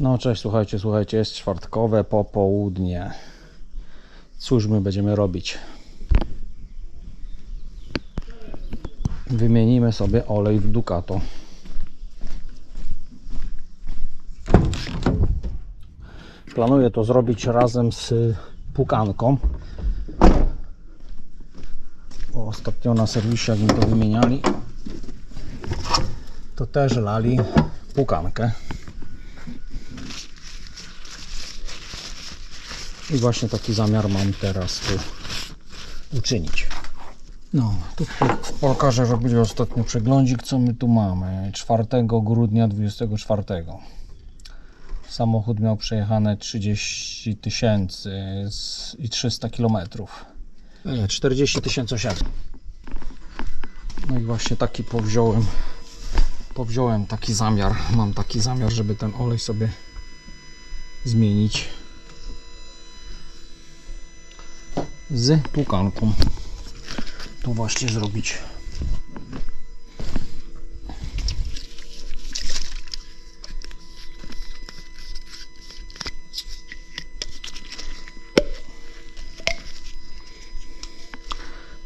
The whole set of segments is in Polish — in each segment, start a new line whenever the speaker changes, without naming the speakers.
No cześć, słuchajcie, słuchajcie, jest czwartkowe popołudnie. Cóż my będziemy robić? Wymienimy sobie olej w Ducato. Planuję to zrobić razem z pukanką. Bo ostatnio na serwisie, jak mi to wymieniali, to też lali pukankę. I właśnie taki zamiar mam teraz tu uczynić. No, tu po- pokażę, że będzie ostatnio przeglądzik, co my tu mamy. 4 grudnia 24. Samochód miał przejechane 30 tysięcy i 300 kilometrów. Nie, 40 800. No i właśnie taki powziąłem. Powziąłem taki zamiar. Mam taki zamiar, żeby ten olej sobie zmienić z pukanką. To właśnie zrobić.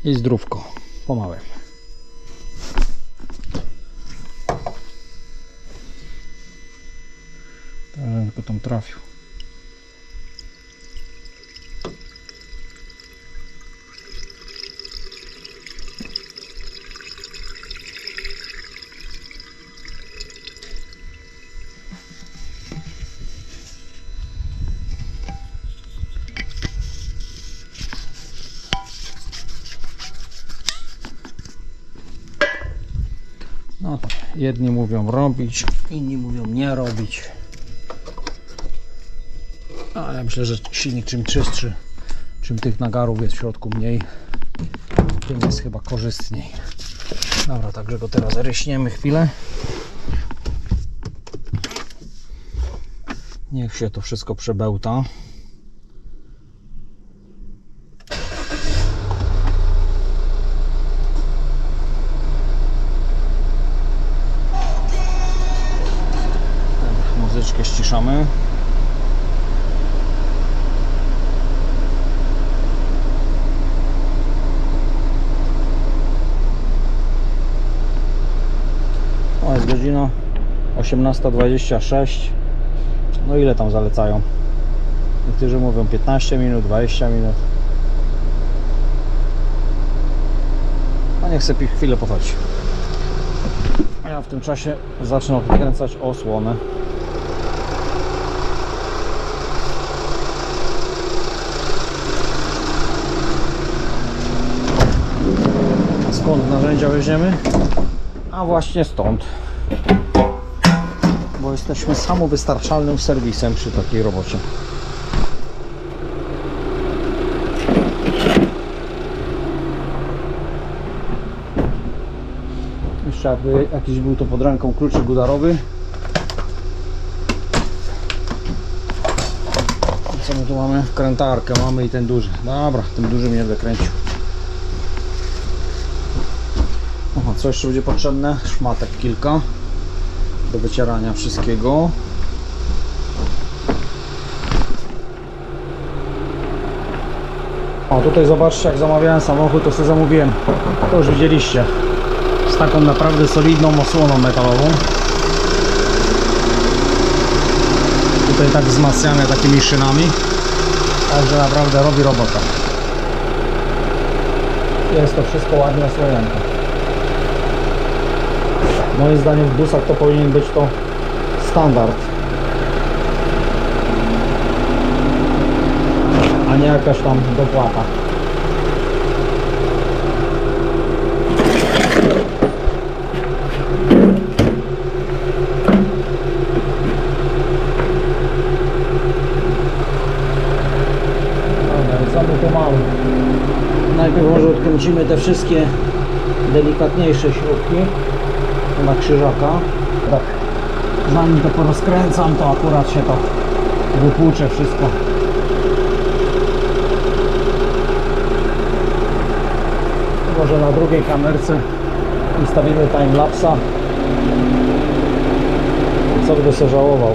I zdrówko, pomałem. Tylko tam trafił. Jedni mówią robić, inni mówią nie robić. A ja myślę, że silnik czym czystszy, czym tych nagarów jest w środku mniej, tym jest chyba korzystniej. Dobra, także go teraz ryśniemy chwilę. Niech się to wszystko przebełta. Muzyczkę ściszamy. O, jest godzina 18.26. No ile tam zalecają? Niektórzy mówią 15 minut, 20 minut. A niech sobie chwilę pochodzi. Ja w tym czasie zacznę odkręcać osłonę. Skąd narzędzia weźmiemy? A właśnie stąd. Bo jesteśmy samowystarczalnym serwisem przy takiej robocie. Jeszcze jakby jakiś był to pod ręką kluczyk udarowy. Co my tu mamy? Wkrętarkę mamy i ten duży. Dobra, tym duży mnie wykręcił. Aha, co jeszcze będzie potrzebne? Szmatek kilka do wycierania wszystkiego. O, tutaj zobaczcie, jak zamawiałem samochód, to sobie zamówiłem. To już widzieliście. Z taką naprawdę solidną osłoną metalową. Tutaj tak wzmacniane takimi szynami. Także naprawdę robi robotę. Jest to wszystko ładnie osłonięte. Moim zdaniem w busach to powinien być to standard. A nie jakaś tam dopłata. Mamy? Najpierw może odkręcimy te wszystkie delikatniejsze śrubki na krzyżaka. Tak. Zanim to porozkręcam, to akurat się to wypłucze wszystko. Może na drugiej kamerce ustawimy timelapsa. Co by się żałował.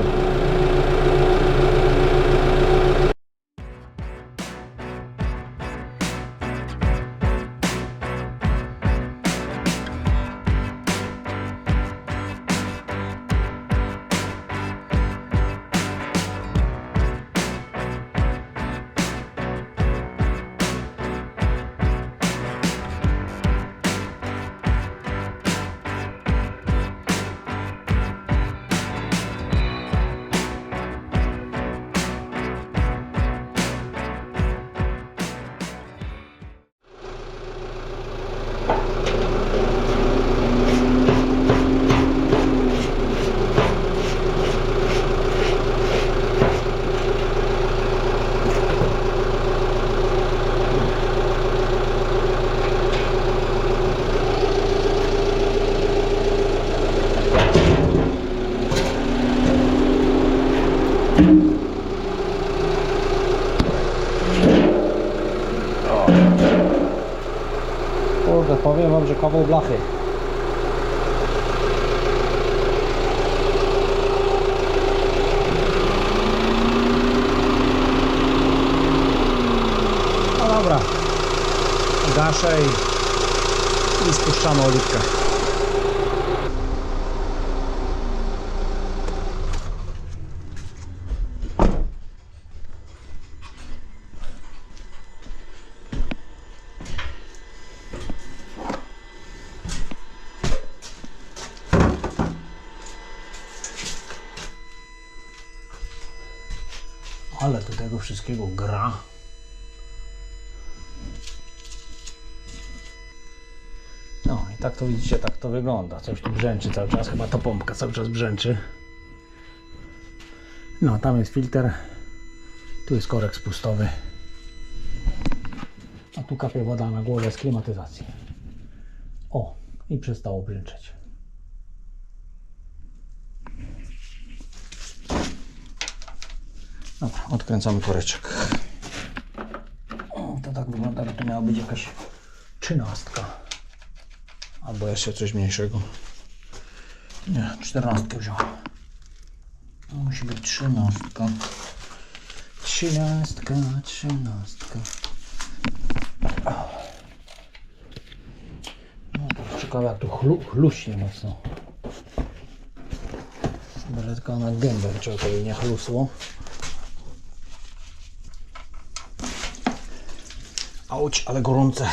Gaszę i, i spuszczamy oliwkę. Ale do tego wszystkiego gra. Tak to widzicie, tak to wygląda. Coś tu brzęczy cały czas, chyba ta pompka cały czas brzęczy. No, tam jest filtr. Tu jest korek spustowy. A tu kapie woda na głowę z klimatyzacji. O, i przestało brzęczeć. Dobra, odkręcamy koreczek. O, to tak wygląda, że to miała być jakaś trzynastka. Albo jeszcze coś mniejszego. Nie, czternastkę wziąłem. To musi być trzynastka. Trzynastka, trzynastka. No to ciekawe jak tu chlu, chluśnie mocno. Tylko na gębę trzeba sobie nie chlusło. Auć, ale gorące.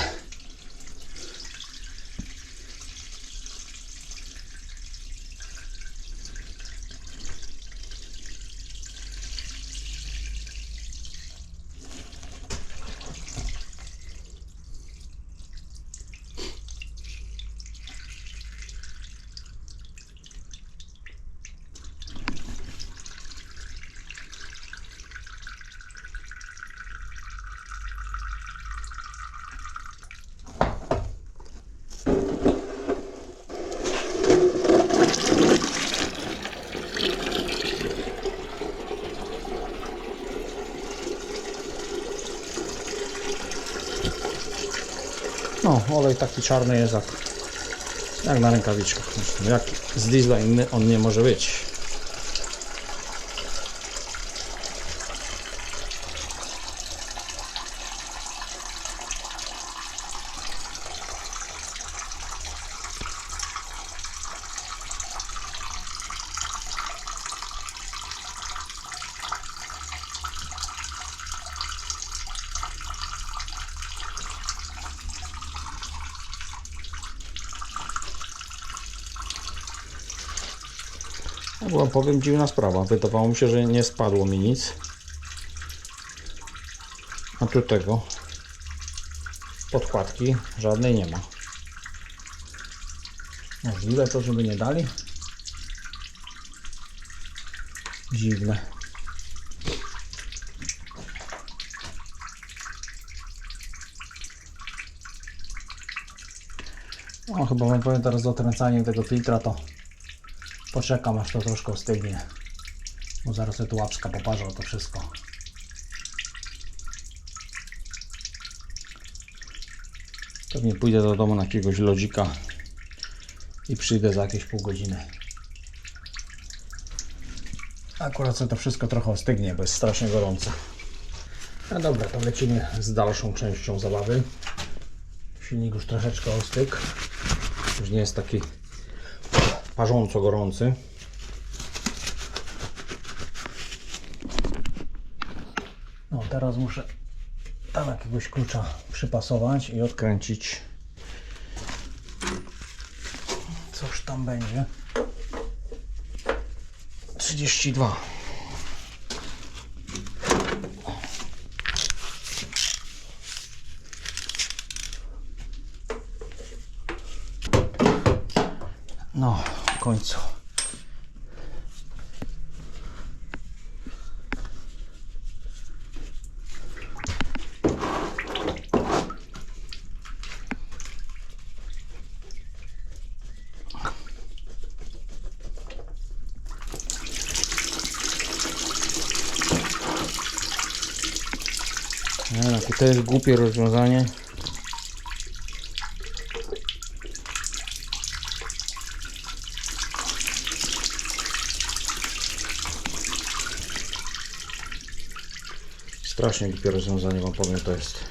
No, olej taki czarny jest jak, jak na rękawiczkach. Zresztą Jak z diesla inny on nie może być. Była, powiem, dziwna sprawa. Wydawało mi się, że nie spadło mi nic. A tu tego podkładki żadnej nie ma. Możliwe to, żeby nie dali? Dziwne. No chyba wam powiem teraz z otręcaniem tego filtra to Poczekam aż to troszkę ostygnie. Bo zaraz tu łapska poparzą to wszystko. Pewnie pójdę do domu na jakiegoś lodzika i przyjdę za jakieś pół godziny. Akurat to wszystko trochę ostygnie, bo jest strasznie gorące. No dobra, to lecimy z dalszą częścią zabawy. Silnik już troszeczkę ostygł. Już nie jest taki parząco gorący. No teraz muszę tam jakiegoś klucza przypasować i odkręcić. Coś tam będzie. 32. No, końcu. Jakie to jest głupie rozwiązanie. Strasznie głupie rozwiązanie wam powiem to jest.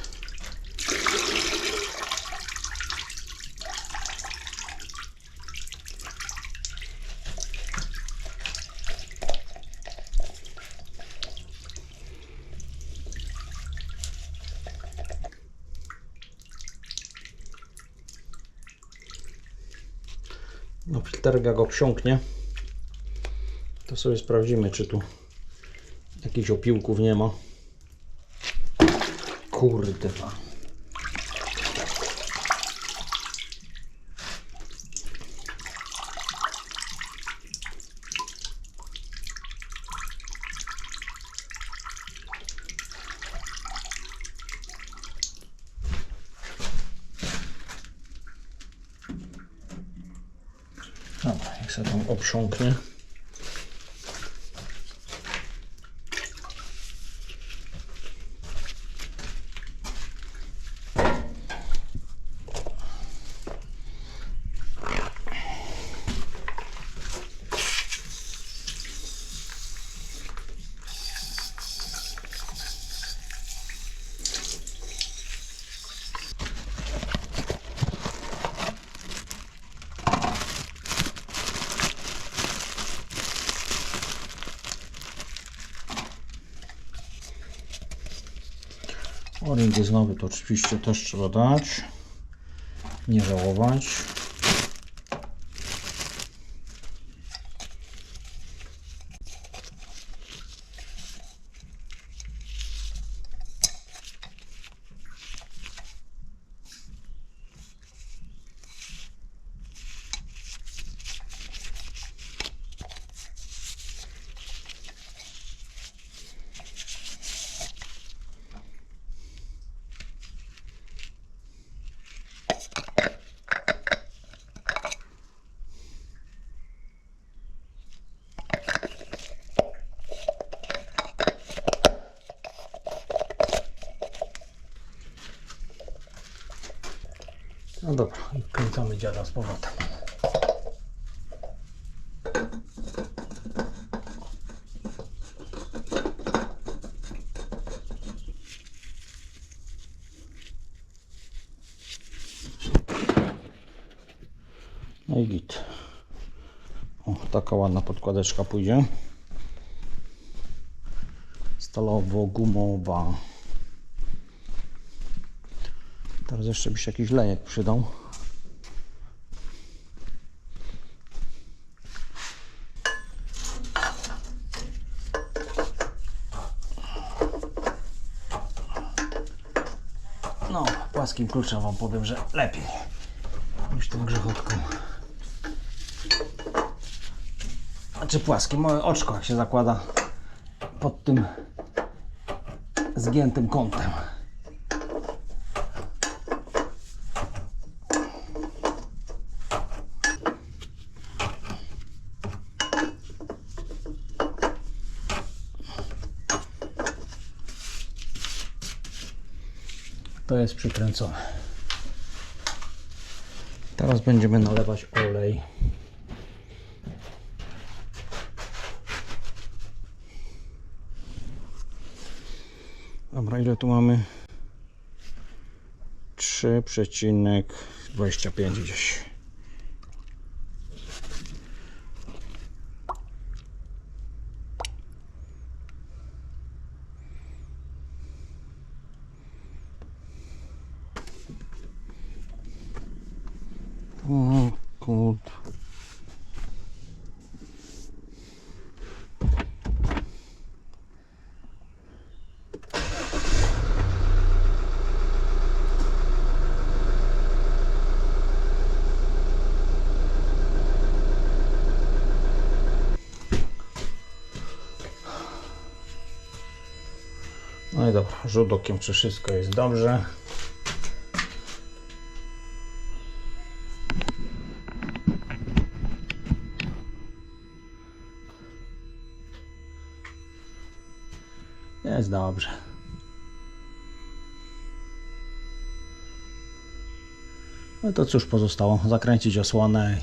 No filterek jak obsiąknie, to sobie sprawdzimy, czy tu jakichś opiłków nie ma. Kurde. Dobra, jak sobie tam obsiąknie. Oring jest nowy, to oczywiście też trzeba dać. Nie żałować. No dobra, i wkręcamy dziada z powrotem. No i git. O, taka ładna podkładeczka pójdzie. Stalowo-gumowa. Teraz jeszcze by się jakiś lejek przydał. No, płaskim kluczem Wam powiem, że lepiej niż tą grzechotką. Znaczy płaskim, moje oczko jak się zakłada pod tym zgiętym kątem. To jest przykręcone. Teraz będziemy nalewać olej. Dobra, ile tu mamy? 3,25 gdzieś. O kurde. No i dobra, rzut okiem, czy wszystko jest dobrze. Jest dobrze. No to cóż pozostało? Zakręcić osłonę